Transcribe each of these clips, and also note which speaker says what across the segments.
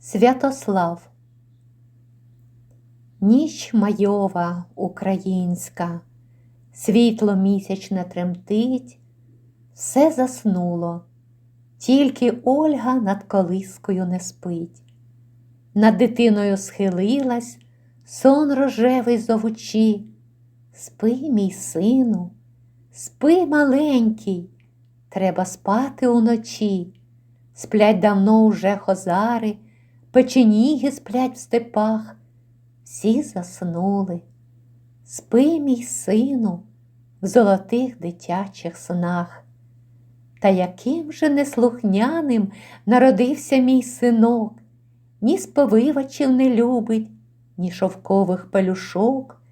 Speaker 1: Святослав Ніч майова українська, світло місячне тремтить, все заснуло, тільки Ольга над колискою не спить. Над дитиною схилилась, сон рожевий зовучи. Спи, мій сину, спи маленький, треба спати уночі. Сплять давно уже хозари, печеніги сплять в степах, всі заснули. Спи, мій сину, в золотих дитячих снах. Та яким же неслухняним народився мій синок, ні сповивачів не любить, ні шовкових пелюшок,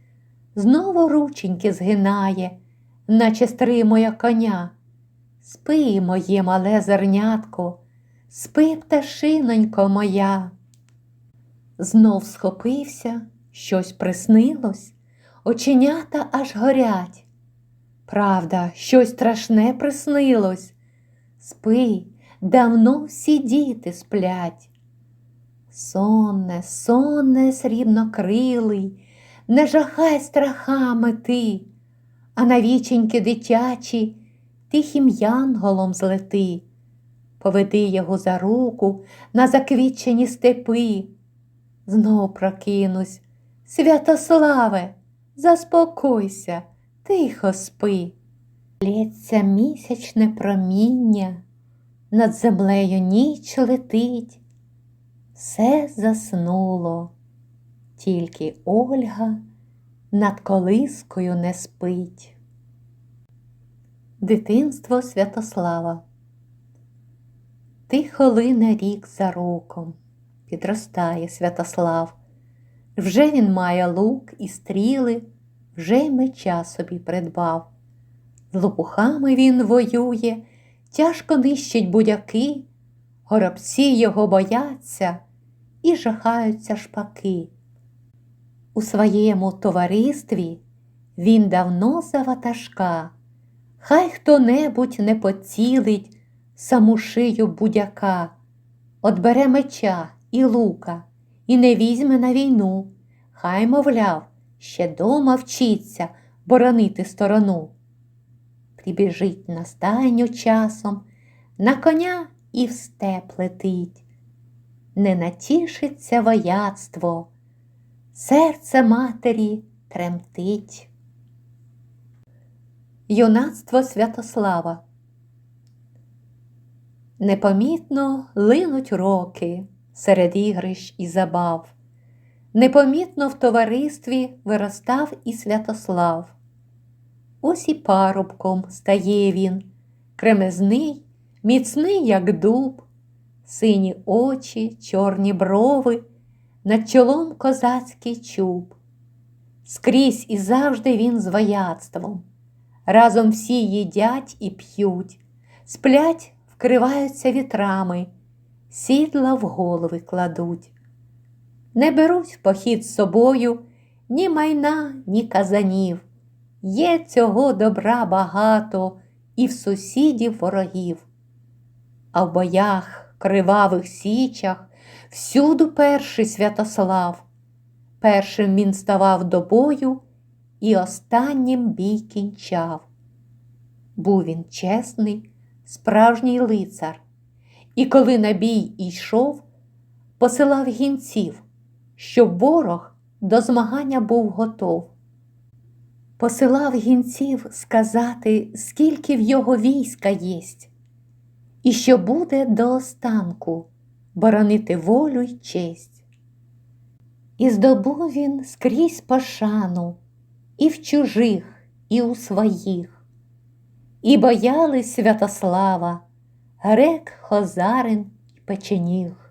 Speaker 1: знову рученьки згинає, наче стримує коня. Спи, моє мале зернятко, спи, пташинонько моя. Знов схопився, щось приснилось, оченята аж горять. Правда, щось страшне приснилось. Спи, давно всі діти сплять. Сонне, сонне, срібнокрилий, не жахай страхами ти, а на віченьки дитячі тихим янголом злети. Поведи його за руку на заквітчені степи. Знов прокинусь, Святославе, заспокойся, тихо спи. Лється місячне проміння, над землею ніч летить, все заснуло, тільки Ольга над колискою не спить. Дитинство Святослава Тихо лине рік за роком, підростає Святослав. Вже він має лук і стріли, вже й меча собі придбав. З лопухами він воює, тяжко нищить будяки, горобці його бояться і жахаються шпаки. У своєму товаристві він давно за ватажка, хай хто небудь не поцілить саму шию будяка, От бере меча і лука і не візьме на війну, хай, мовляв, ще дома вчиться боронити сторону. Прибіжить на стайню часом, на коня і в степ летить. Не натішиться вояцтво, серце матері тремтить. Юнацтво Святослава Непомітно линуть роки серед ігрищ і забав, непомітно в товаристві виростав і Святослав. Ось і парубком стає він, кремезний, міцний, як дуб, сині очі, чорні брови, над чолом козацький чуб. Скрізь і завжди він з вояцтвом. Разом всі їдять і п'ють, сплять, вкриваються вітрами, сідла в голови кладуть. Не беруть похід з собою ні майна, ні казанів. Є цього добра багато і в сусідів ворогів. А в боях, кривавих січах, всюду перший Святослав. Першим він ставав до бою і останнім бій кінчав. Був він чесний, справжній лицар, і коли на бій йшов, посилав гінців, щоб ворог до змагання був готов. Посилав гінців сказати, скільки в його війська єсть, і що буде до останку боронити волю й честь. І здобув він скрізь пошану і в чужих, і у своїх, і боялись Святослава, грек, хозарин і печеніг.